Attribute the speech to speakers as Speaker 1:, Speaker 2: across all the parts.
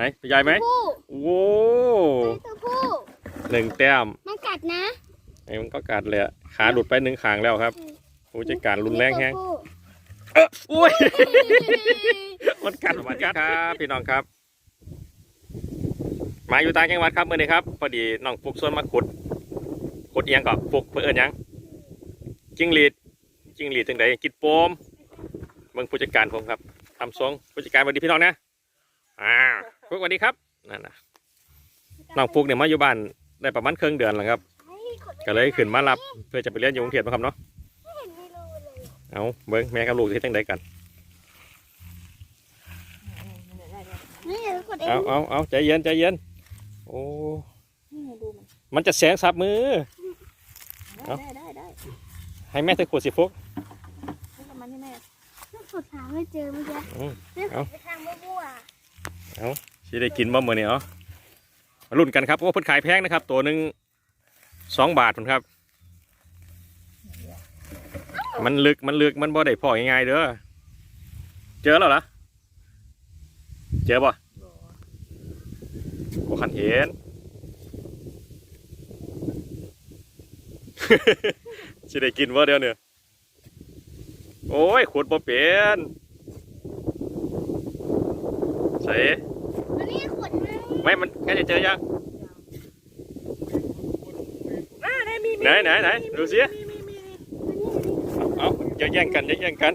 Speaker 1: ไหนตัวใหญ่ไหม
Speaker 2: ผู้
Speaker 1: โอ้โห
Speaker 2: ตัวผู้
Speaker 1: หนึ่งแต้ม
Speaker 2: มันกัดนะ
Speaker 1: ไอ้มันก็กัดเลยอะขาหลุดไปหนึ่งขางแล้วครับผู้จัดการรุนแรงแฮง
Speaker 2: ตัวผู้
Speaker 1: เอออุ้ย มันกัดมันกัดครับพี่น้องครับ มาอยู่ต่างจังหวัดครับเมื่อนี้ครับพอดีน้องฟุกส่วนมาขุดขุดเอียงก่อนฟุกเพื่อเอิญยังจิ้งหรีดจิ้งหรีดจังไดกิดโปมเมืองผู้จัดการผมครับทำทรงผู้จัดการสวัสดีพี่น้องนะอ่า ฟุกสวัสดีครับนั่นนะน้องฟุกเนี่ยมาอยู่บ้านได้ประมาณครึ่งเดือนแล้วครับ
Speaker 2: เฮ้ยขน
Speaker 1: ก็เลยขึ้นมารับเพื่อจะไปเรียนอยู่กรุงเทพนะครับเนาะ
Speaker 2: ไม่เห็นมีรูเลย
Speaker 1: เอาเบิ้งแม่กับลูกที่จังไดกัน
Speaker 2: นี่เดี๋ยวกดเอง
Speaker 1: เอาเอาเอาใจเย็นใจเย็นโอ้
Speaker 3: นี่ไงดูมัน
Speaker 1: มันจะแสงสับมือ
Speaker 3: ได้ได้ได้ได้
Speaker 1: ให้แม่ตะขวดสิฟุก
Speaker 3: ให้กับมันให้แม่
Speaker 2: ต้องกดหาไม่เจอเมื่อกี้
Speaker 1: อืม
Speaker 2: นี่
Speaker 1: เอา
Speaker 2: ไปทางมั่ว
Speaker 1: สิได้กินบ่เมื้อนี้เนาะมาลุ้นกันครับโอ้เพิ่นขายแพงนะครับ ตัวหนึ่งสองบาทพุ่นครับ มันลึกมันลึกมันบ่ได้พอง่ายๆเด้อเจอแล้วเหรอเจอบ่บ่คันเห็นสิได้กินบ่เดี๋ยวเนี่ยโอ้ยขุดบ่เป็นใส่
Speaker 2: ๆอันนี้ขวดนึง
Speaker 1: ไม่มันแค่จะเจอยัง
Speaker 3: อ่าได้มีมี
Speaker 1: ไหนไหนไหนดูสิ
Speaker 3: มีมีมี
Speaker 1: เอาอย่าแย่งกันอย่าแย่งกัน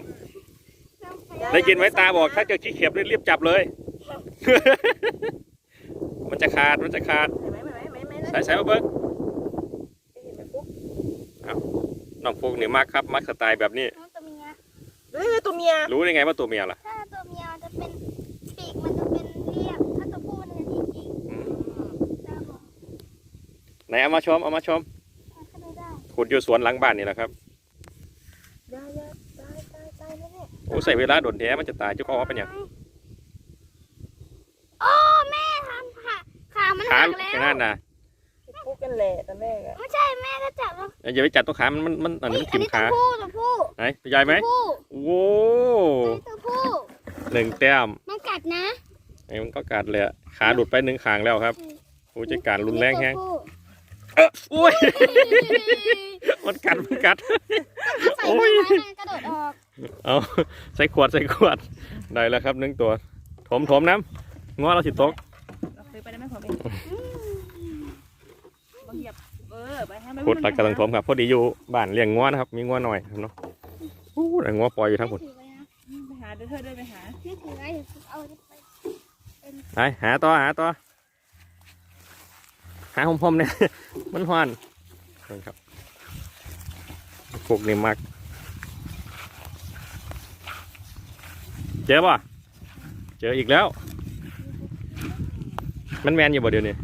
Speaker 2: เราไป
Speaker 1: ได้ยินไหมตาบอกถ้าเจอขี้เข็บรีบๆจับเลย มันจะขาดมันจะขาด
Speaker 3: เห็นไหมเห็นไหมเห็นไหม
Speaker 1: ใส่ใส่มาเบิ้ง
Speaker 3: เห็นไหมปุ๊บ
Speaker 1: น้องฟุกนี่มากครับมักสไตล์แบบนี้
Speaker 2: น้องตัวเมีย
Speaker 3: เฮ้ยตัวเมีย
Speaker 1: รู้ได้ไงว่าตัวเมียล่ะ
Speaker 2: ถ้าตัวเมียมันจะเป็นปีกมันจะเป็นเรียบ ถ้าตัวผู้มันจะจริง
Speaker 1: อืม
Speaker 2: ๆตาบอก
Speaker 1: ไหน เอามาชมเอามาชม
Speaker 2: ถ้าเข้าไม่ได้
Speaker 1: ขุดอยู่สวนหลังบ้านนี่แหละครับ
Speaker 3: ได้ได้ได้ได้ได้แล้วเนี่ย
Speaker 1: โอ้ใส่เวลาโดนแท้มันจะตายเจ้าของว่าเป็นหยัง
Speaker 2: โอ้แม่ทำขาขามัน
Speaker 1: ขา
Speaker 2: หัก
Speaker 1: แค่
Speaker 2: แล้ว
Speaker 1: นั้นนะ
Speaker 3: ปุ๊บกันแหละตอนแรกอะ
Speaker 2: ไม่ใช่แม่ก็จับแล้ว
Speaker 1: อย่าไปจับตัวขามันมันมันอันนี้มัน
Speaker 2: อั
Speaker 1: ทิ่ม
Speaker 2: นี้ตั
Speaker 1: ขา
Speaker 2: วผู้ตัวผู้
Speaker 1: ไหนตัวใหญ่ไหม
Speaker 2: ตัวผู้
Speaker 1: โอ้โห
Speaker 2: อันนี้ตัวผู้
Speaker 1: หนึ่งแต้ม
Speaker 2: มันกัดนะ
Speaker 1: ไอ้มันก็กัดเลยอะขาหลุดไปหนึ่งขางแล้วครับผู้จัดการรุนแรงแฮง
Speaker 2: ตัวผู้
Speaker 1: เอออุ้ยมันกัดมันกัด
Speaker 2: ใส่
Speaker 1: โอ้
Speaker 2: ไว้
Speaker 1: ย
Speaker 2: มันกระโดดออก
Speaker 1: เอาใส่ขวดใส่ขวดได้แล้วครับหนึ่งตัวถมถมน้ำง้อเราสิตก
Speaker 3: เราเคยไปได้ไหมผมเองบางเหยียบเออไปให้มัน
Speaker 1: ขุดตักกำลังถมครับพอดีอยู่บ้านเลี้ยงง้อนะครับ มีง้อหน่อยครับเนาะโอ้แต่ง้อปล่อยอยู่ทั้งหมด
Speaker 2: ถือไว้นะ
Speaker 3: ไปหาเดี๋ยวเธอเดินไปหา
Speaker 2: นี่ถือไว้เดี๋ยวเอาไป
Speaker 1: ไปหาต่อหาต่อ หาหอมๆเนี่ยมันหวานนี่ครับพวกนี้มักเจอป่ะเจออีกแล้ว มันแมนอยู่บ่เดี๋ยวนี้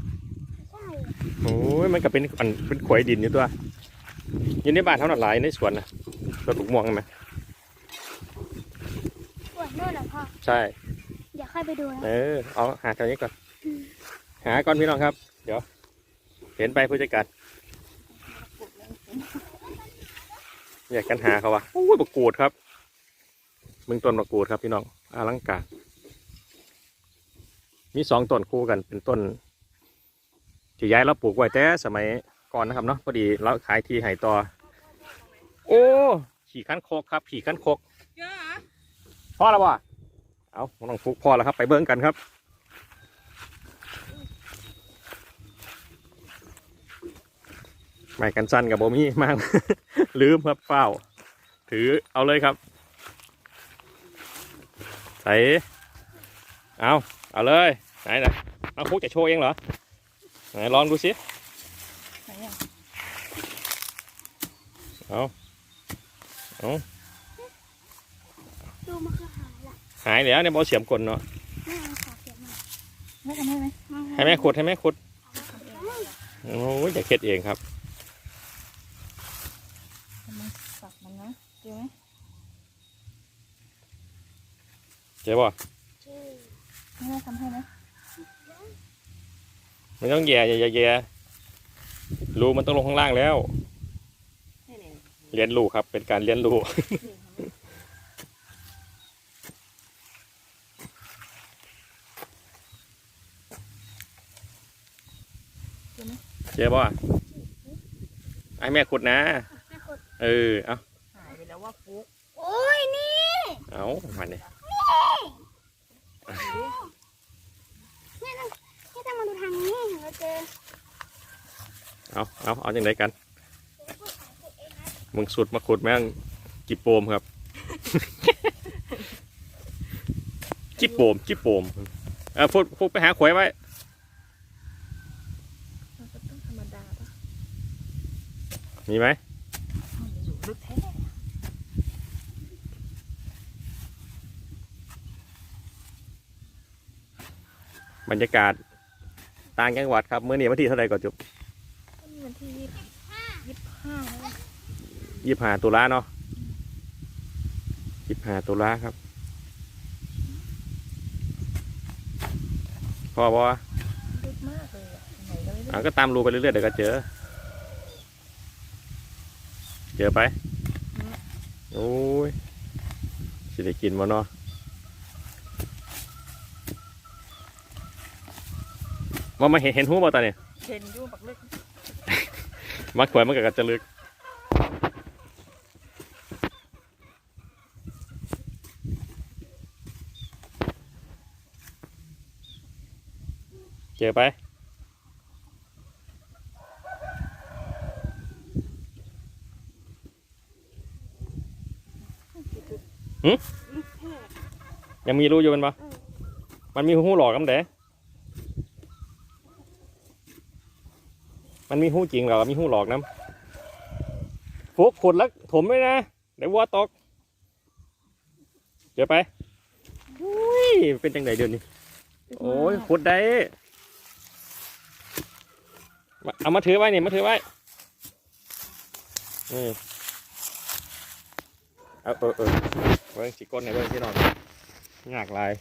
Speaker 2: ใช่
Speaker 1: โอ้ยมันก็เป็นอันเป็นขวายดินอยู่ตัวอยู่ในบ้านเท่านั้นหลายในสวนนะรถลูกม่วงเห็นไหม
Speaker 2: ปวดโน่นเหรอพ่อ
Speaker 1: ใช่
Speaker 2: เดี๋ยวค่อยไปดูนะ
Speaker 1: เออเอาหาแถวนี้ก่อน หาก่อนพี่น้องครับ เดี๋ยว เห็นไปผู้จัดการอยากกันหาเขาวะโอ้ยบกกูดครับมึงต้นบกกูดครับพี่น้องอลังการมีสองต้นคู่กันเป็นต้นที่ย้ายเราปลูกไว้แต่สมัยก่อนนะครับเนาะพอดีเราขายที่ไห่ต่อ โอ้ขี่ขั้นโคกครับขี่ขั้นโคก
Speaker 3: เยอะเหรอ
Speaker 1: พ่อแล้ววะเอาน้องฟุกพ่อแล้วครับ ไปเบิ้งกันครับ ไม่กันสั้นกับโบมี่มาก ลืมครับเฝ้า ถือเอาเลยครับ ใส่ เอาเอาเลย ไหนนะเอาฟุกจะโชว์เองเหรอ ไหนลองดูสิ
Speaker 3: ไหนอะ
Speaker 1: เอาเอา
Speaker 2: ดูมันคือหายละ
Speaker 1: หายแล้วเนี่ยบอเสียมกลเนาะ
Speaker 2: แม่เอาขอเสียบมา
Speaker 3: แม่ทำให้ไหม
Speaker 1: ให้แม่ขุดให้แม่ขุดโอ้ยจะเค็ดเองครับ
Speaker 3: เจ๊
Speaker 1: บ
Speaker 2: อ่
Speaker 3: แม่ทำให้นะม
Speaker 1: ไม่ต้องแย่อย่าแย่รูมันต้องลงข้างล่างแล้วเรียนรูครับ เป็นการเรียนรูเจ๊บ่ไอแม่ขุดนะเออ เอ้า
Speaker 3: หายไปแล้วว่าฟุก
Speaker 2: โอ้ยนี่
Speaker 1: เอามานเนี่ย
Speaker 2: เราเจอ
Speaker 1: เอาเอาเอาอย่างไรกัน มึงสุดมาขุดแม่งจิบโปมครับ จิบโปมจิบโปมเออพวกพวกไปหาขวยไว้
Speaker 3: มันก็ต้องธรรมดาปะ
Speaker 1: มีไหม
Speaker 3: มันอยู่ลึกแท้
Speaker 1: บรรยากาศ ต่างจังหวัดครับเมื่อนี้วันที่เท่าไหร่ก่อนจุบ
Speaker 3: ก็มีวันที่ยี่สิบยี่สิบห้าแล้ว
Speaker 1: ยี่ห้าตุลาเนาะยี่ห้าตุลาครับพอปะ
Speaker 3: ลึกมากเลยอะไหนก็ไม่รู้
Speaker 1: อะก็ตามรูไปเรื่อยๆเดี๋ยวก็เจอ เจอไป โอ้ยสิได้กินมาเนาะ ว่ามาเห็นเห็นหูบ่ตาเนี่ย
Speaker 3: เห็นอยู่บักลึก
Speaker 1: มักขวยมันก็จะลึกเจอไป
Speaker 3: ลึกแท้
Speaker 1: ยังมีรูอยู่มันปะมันมีหูหลอกกันเด้ มันมีหูจริงเหรอมีหูหลอกน้ำฟุกขุดแล้วถมด้วยนะเดี๋ยววัวตกเจอไปอุ้ยเป็นจังไดเดี๋ยวนี้
Speaker 3: ลึกมาก
Speaker 1: โอ้ยขุดได้มาเอามาถือไว้เนี่ยมาถือไว้นี่เอาเออเออเบิ้งสิก้นให้เบิ้งที่นอนยากหลาย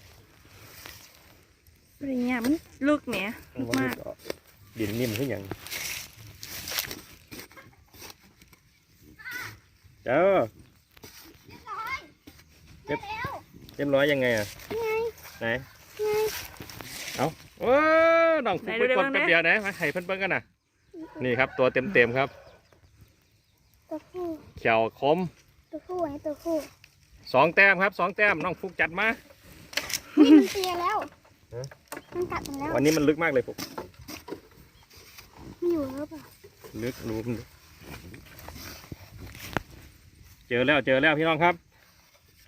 Speaker 3: อะไรเงี้ยมันลึกเนี่ยลึกมาก
Speaker 1: ดินนิ่มขึ้นอหย่าง เจ้า
Speaker 2: เร็ว
Speaker 1: เรียบร้อยยังไงอะ
Speaker 2: ไง
Speaker 1: ไหน
Speaker 2: ไง
Speaker 1: เอาโอ้น้องฟุกไปกดแป๊บเดียวนะมาให้เพิ่นเบิ่งกันนะนี่ครับตัวเต็มเต็มๆครับ
Speaker 2: ตัวผู้
Speaker 1: เขียวคม
Speaker 2: ตัวผู้ไงตัวผู้
Speaker 1: สองแต้มครับสองแต้มน้องฟุกจัดมา
Speaker 2: นี่มันเตียแล้ว
Speaker 1: ฮะ
Speaker 2: มันกัดมันแล้ว
Speaker 1: วันนี้มันลึกมากเลยฟุก
Speaker 2: ไม่อยู่แล้วเปล่า
Speaker 1: ลึกรู้มันลึก เจอแล้วเจอแล้วพี่น้องครับ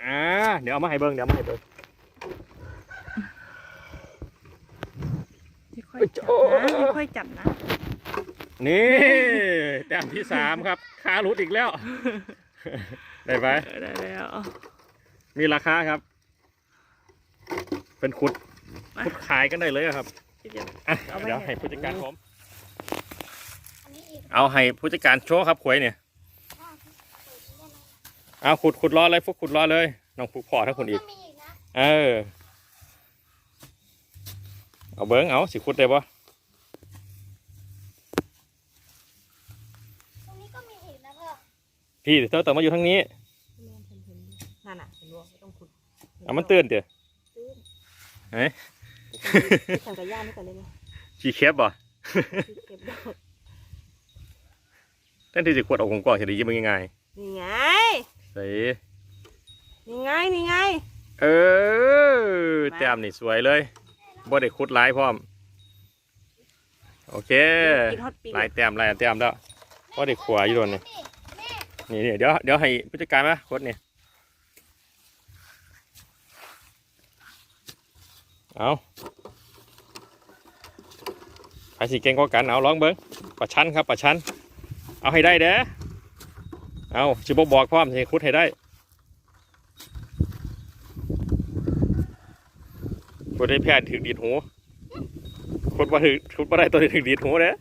Speaker 1: อ่าเดี๋ยวเอามาให้เบิ่งเดี๋ยวเอามาให้เบิ่ง
Speaker 3: ค่อยๆจับนะค่อยๆจับนะ
Speaker 1: นี่แต้มที่สามครับคารุดอีกแล้ว ได้ไหม
Speaker 3: เออได้แล้ว
Speaker 1: มีราคาครับ เป็นขุด
Speaker 3: มา
Speaker 1: ขุดขายกันได้เลยอะครับ
Speaker 3: เดี๋ยว
Speaker 1: อะ
Speaker 3: เอาไว้
Speaker 1: เดี๋ยว
Speaker 3: ให้
Speaker 1: ให้ผู้จัดการผม
Speaker 2: อันนี้อีก
Speaker 1: เอาให้ผู้จัดการโชว์ครับขวยเนี่ย
Speaker 2: ข้าวที่เปิดได้ไหม
Speaker 1: เอาขุดขุดรอเลยพวกขุดรอเลยน้องผูกพอทั้งคนอีก
Speaker 2: ก็มีอีกนะ
Speaker 1: เออ เอาเบิ้งเอาสิขุดได้ปะ
Speaker 2: ตรงนี้ก็มีอีกนะพ่อ
Speaker 1: พี่เธอต้องมาอยู่ทั้งนี้
Speaker 3: นั่นน่ะเห็นว่าไม่ต้องขุด
Speaker 1: เอามันตื่นเดี๋ยว
Speaker 3: ตื้น
Speaker 1: เฮ้ย
Speaker 3: ไปทำกับย่าไม่กันเลยเนี่ย
Speaker 1: ขี้เคบบ่
Speaker 3: เก็บดอก
Speaker 1: แทนที่จะขวดออกกงกอกจะได้ยินมันง่าย
Speaker 3: นี่ไง
Speaker 1: ๆ ใส่
Speaker 3: นี่ไงนี่ไง
Speaker 1: เออแต้มนี่สวยเลยบ่ได้ขุดหลายพร้อม โอเค
Speaker 3: กินฮอตปี
Speaker 1: หลายแต้มหลายแต้มแล้วบ่ได้ขวาอยู่โดนนี่
Speaker 2: นี่
Speaker 1: นี่นี่เดี๋ยวเดี๋ยวให้ผู้จัดการมาโคตรนี่เอาใครสิเก่งกว่ากันเอาลองเบิ้งประชันครับประชัน เอาให้ได้เด้อ เอาชิบบอกพร้อมสิคุดให้ได้คุดได้แพ้ถึงดีดหูคุดมาถึงคุดมาได้ตัวถึงดีดหูเด้อ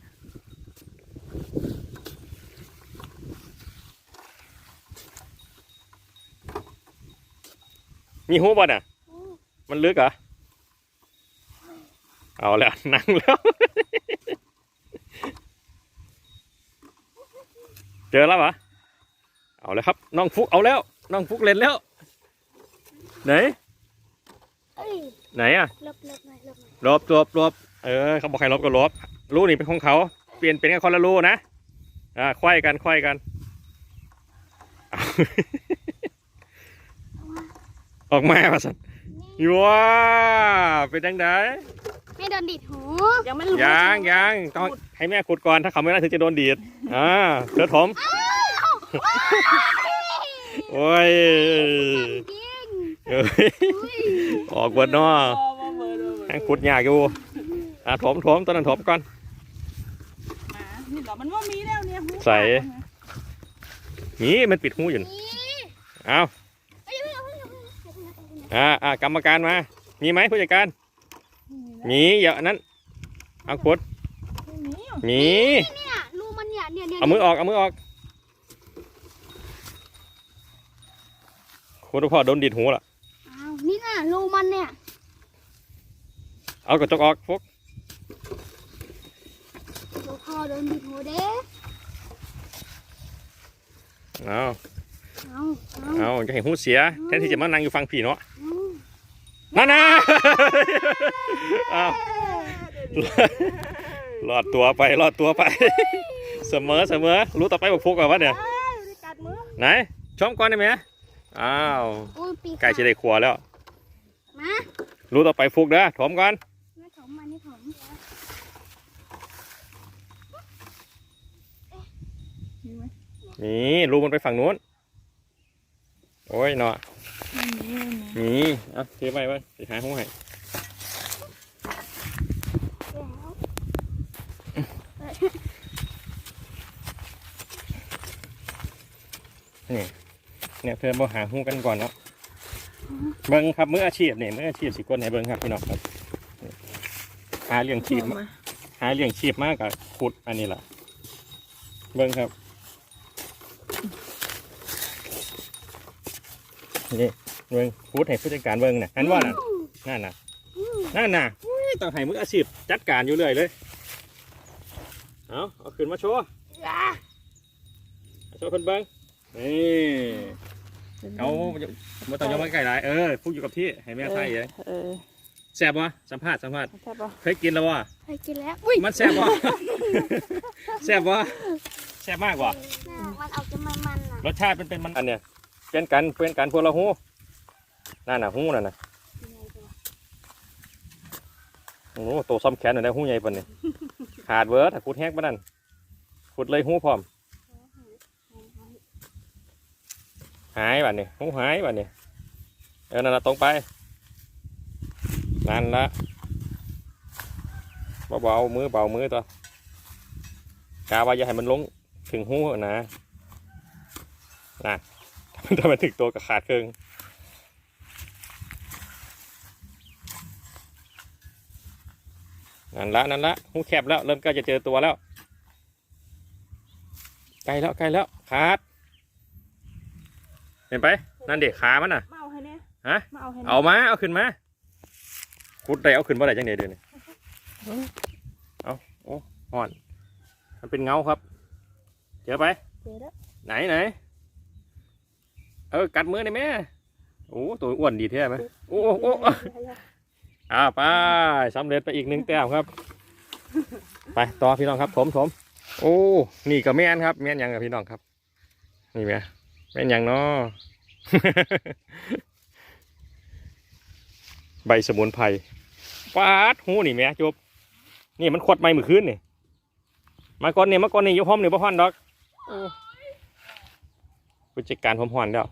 Speaker 1: มีหูบ่น่ะ
Speaker 2: ม
Speaker 1: มันลึกเหรอ เอาแล้วนั่งแล้ว เจอแล้วเหรอ เอาแล้วครับน้องฟุกเอาแล้วน้องฟุกเล่นแล้ว ไหน
Speaker 2: เอ้ย
Speaker 1: ไหนอะ
Speaker 2: ลบลบหน่อยลบหน่อย
Speaker 1: ลบลบลบเออเขาบอกให้ลบก็ลบรู้นี่เป็นของเขา
Speaker 2: เอ้ย
Speaker 1: ปลี่ยนเป็นกันคนละรูนะอ่าควายกันควายกันเอาออกมาป่ะสันว้าเป็นจังได
Speaker 2: ไม่โดนดิดหู
Speaker 3: ยังไม่รู้
Speaker 1: ยังยังต้องให้แม่ขุดก่อนถ้าเขาไม่ได้ถึงจะโดนดีดอ่าเถิดผม โอ้ย
Speaker 2: จริง
Speaker 1: เอ้ยออกเบิดเนาะแห้งขุดยากอยู่อะถมถมตอนนั้นถมก่อน
Speaker 3: นี่เหรอมันว่ามีแล้วเนี่ยหู
Speaker 1: ใส่นี่มันปิดหูอยู่น่ะ
Speaker 2: นี่
Speaker 1: เอา
Speaker 2: เอ้ยไม่เอาไม่เอาไม่เอา
Speaker 1: อ่าอ่ากรรมการมา มีไหมผู้จัดการ มีอย่าอันนั้นเอาขุดมี
Speaker 2: เนี่ยรูมันเนี่ยเนี่ยเนี่ย
Speaker 1: เอามือออก เอามือออก ขุดพ่อโดนดีดหูละ
Speaker 2: อ้าวนี่น่ะรูมันเนี่ย
Speaker 1: เอากระจกออกพวก
Speaker 2: รูพ่อโดนดิดหูเด้
Speaker 1: เอา
Speaker 2: เอาเอา
Speaker 1: เอาจะเห็นหูเสียแทนที่จะมานั่งอยู่ฟังผีเนาะ
Speaker 2: เอา
Speaker 1: นั่นนะเอารอดตัวไปรอดตัวไป เสมอเสมอรู้ต่อไปบอกพวกก่อนวะเนี่ย
Speaker 3: กัดมือ
Speaker 1: ไหนชมก่อนได้ไหม อ้าว
Speaker 2: อุ้ยปี
Speaker 1: ไก่ชิได้ครัวแล้ว
Speaker 2: มา
Speaker 1: รู้ต่อไปฟุกเด้อถมก่อน
Speaker 2: มาถมมานี่ถม
Speaker 3: มีไหม
Speaker 1: นี่รูมันไปฝั่งนู้น โอ้ยเนาะนี่เอะเทไปไว้ไปหาห้องให้
Speaker 2: แล้ว
Speaker 1: นี่ เนี่ยเพื่อนบ่หาหูกันก่อนเนาะเบิ้งครับมืออาชีพเนี่ยมืออาชีพสิคนไหนเบิ้งครับพี่น้องครับหาเลี้ยงชีพ
Speaker 3: มา
Speaker 1: หาเลี้ยงชีพมากกับขุดอันนี้แหละเบิ้งครับนี่เบิ้งขุดให้ผู้จัดการเบิ้งน่ะอันว่าน่ะนั่นน่ะนั่นน่ะอุ้ยต้องให้มืออาชีพจัดการอยู่เรื่อยเลยเอาเอาขึ้นมาโชว์
Speaker 2: อะ
Speaker 1: โชว์คนเบิ้งนี่ เอาไม่ต้องยกมาไก่หลายเออพูดอยู่กับที่ให้แม่ไทยเลย
Speaker 3: เออ
Speaker 1: แซ่บวะสัมภาษณ์สัมภาษณ์
Speaker 3: ใช่ปะ
Speaker 1: เคยกินแล้ววะ
Speaker 2: ไปกินแล้วอุ้ย
Speaker 1: มันแซ่บวะแซ่บวะแซ่บมากวะ
Speaker 2: น่ะมันเอาจะมันมันอะ
Speaker 1: รสชาติเป็นเป็นมันอันเนี้ยเป็นกันเป็นกันพวกเราหูนั่นน่ะหูนั่นน่ะโอ้โหโตซ้ำแขนหน่อยได้หูใหญ่ปานนี้ขาดเวิร์ดถ้าขุดแห้งปานนั้นขุดเลยหูพร้อม หายบัดนี้หูหายบัดนี้เออนั่นละตรงไปนั่นละเบาๆมือเบามือตัวกาว่าอย่าให้มันลงถึงหูนะน่ะถ้ามันถึงตัวก็ขาดครึ่งนั่นละนั่นละหูแคบแล้ว เริ่มใกล้จะเจอตัวแล้ว ใกล้แล้วใกล้แล้วขาด เห็นไป นั่นเด็กขามันน่ะ
Speaker 3: มาเอาให้เนี่ย
Speaker 1: ฮะ
Speaker 3: มาเอาให้
Speaker 1: เอามา เอาขึ้นมาคุดได้เอาขึ้นมาได้จังเดียวเดี๋ยวนี้เอาโอ้ห่อน มันเป็นเงาครับ เจอไป
Speaker 3: เจอแล้ว
Speaker 1: ไหนไหน เออ กัดมือได้ไหมโอ้ตัวอ้วนดีแท้ไหมโอ้โอ้โอ้อ่าไปสำเร็จไปอีกหนึ่งแต้มครับ ไปต่อพี่น้องครับถมถมโอ้ นี่ก็แม่นครับ แม่นยังกับพี่น้องครับ นี่แม่ แม่นยังเนาะใบสมุนไพรฟาดหูนี่แม่จบ นี่มันขดไม้มือคืนนี่มาก่อนนี่มาก่อนนี่อยุห้อมนี่บ่ฮ้อนดอกโอ้ผู้จัดการผมฮ้อนแล้ว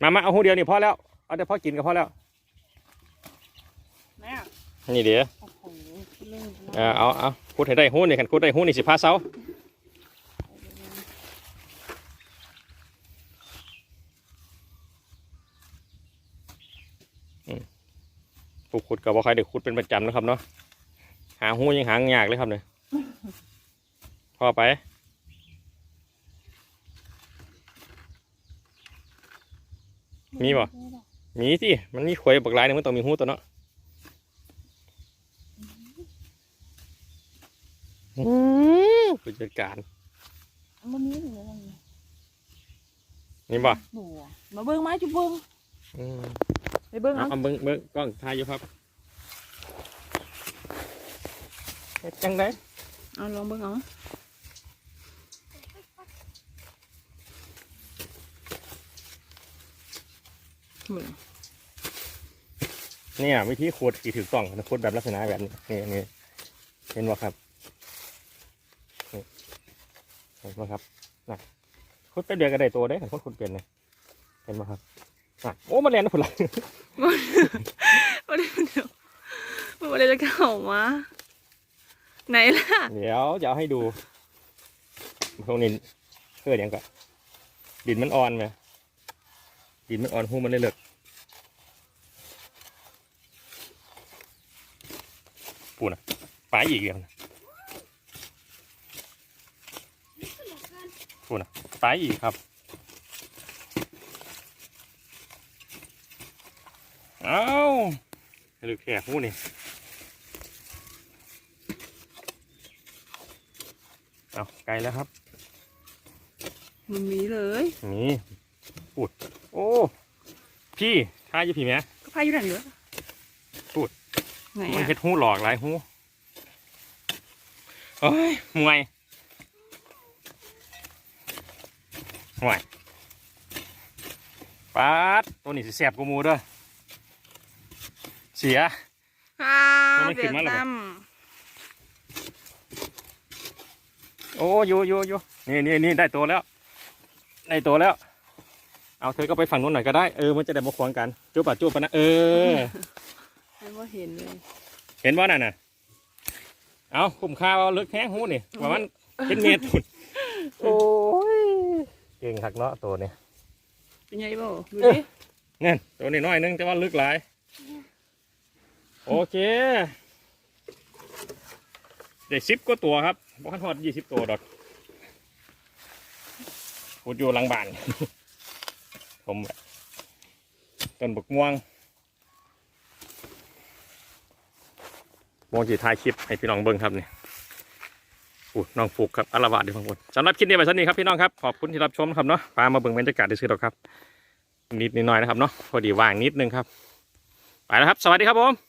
Speaker 1: มามาเอาหูเดียวนี่พอแล้ว เอาแต่พอกินก็พอแล้ว
Speaker 3: แม่
Speaker 1: นี่เดี๋ยว
Speaker 3: โอ้โหเล่น
Speaker 1: เออเอาเอาพูดให้ได้หูนี่คันพูดได้หูนี่สิพาเสาผู้ขุด กับว่าใครเด็กขุดเป็นประจำนะครับเนาะหาหูยังหางยากเลยครับเนี่ยพอไปมีบ่มีสิมันมีขวยบักหลายหนึงมันต้องมีหูตัวเนาะอืมผู้จัดการ
Speaker 3: มันมีอยู่นั่น
Speaker 1: นี่บ่
Speaker 3: บัวมาเบิ้งไม้จุ๊บเบิ้ง
Speaker 1: อืม
Speaker 3: ไปเบิ้ง
Speaker 1: เอา
Speaker 3: เอา
Speaker 1: เอาเบิ้งเบิ้งกล้องถ่ายอยู่ครับ เฮ็ดจังได
Speaker 3: เอาลองเบิ่งเอาเบิ่ง
Speaker 1: เนี่ยวิธีขุดที่ถูกต้องขุดแบบลักษณะแบบนี้นี่นี่เห็นไหมครับนี่เห็นไหมครับนะขุดไปเดียวก็ได้ตัวได้ขันคนขุดเป็นเลยเห็นไหมครับอะโอ้มาเรียนนะผุนละ
Speaker 3: ไม่ได้เดี๋ยวไม่ได้จะเข้ามา ไหนล่ะ
Speaker 1: เดี๋ยวจะเอาให้ดูตรงนี้เพื่ออย่างก็ดินมันอ่อนไหมดินมันอ่อนหูมันเลยเลือกปูนะปลาอีกแล้วนะปูนะปลาอีกครับเอ้าห้ลึกแค่หูนี่ เอาไกลแล้วครับ
Speaker 3: มันมีเลย
Speaker 1: นี่พูดโอ้ พี่ท่าอยู่พี่แม่
Speaker 3: ก็พายุนั่นเหรอ
Speaker 1: พูด
Speaker 3: ไหน
Speaker 1: มัน
Speaker 3: อะ
Speaker 1: เฮ็ดหูหลอกหลายหูเอ้ยมวยห่วยปาดตัวนี้สิแสบกูมูเด้อเสีย
Speaker 3: อ่า
Speaker 1: มันไม่ขึ้นมาหรอ
Speaker 3: เบียดตั้ม
Speaker 1: โอ้อยู่อยู่อยู่นี่นี่นี่ได้ตัวแล้ว ได้ตัวแล้ว เอาเธอก็ไปฝั่งนู้นหน่อยก็ได้ เออ มันจะได้มาควงกัน จูบปะจูบปะนะ เออ
Speaker 3: ให้ว่าเห็นเลย
Speaker 1: เห็นว่านั่นน่ะ เอาคุ้มค่าเอาเลิกแห้งหูนี่ประมาณเป็นเมตรพุ่นโอ้ย เก่งคักเนาะตัวนี้
Speaker 3: เป็นไงบ่ดู
Speaker 1: เอ้
Speaker 3: ดิ
Speaker 1: ยเนี่ยตัวนี้น้อยนึงแต่ว่าลึกหลาย โอเค ได้สิบกว่าตัวครับบ่คันทอดยี่สิบตัวดอกพูดอยู่หลังบ้าน ผมต้นบกม่วงม่วงจีถ่ายคลิปให้พี่น้องเบิ่งครับนี่อู้น้องฟุกครับอารวาสดีพังบนสำหรับคลิปนี้ไปสักนี้ครับพี่น้องครับ ขอบคุณที่รับชมครับเนาะพามาเบิ่งบรรยากาศได้ซื้อดอกครับ นิดนิดหน่อยนะครับเนาะ พอดีว่างนิดนึงครับ ไปแล้วครับ สวัสดีครับผม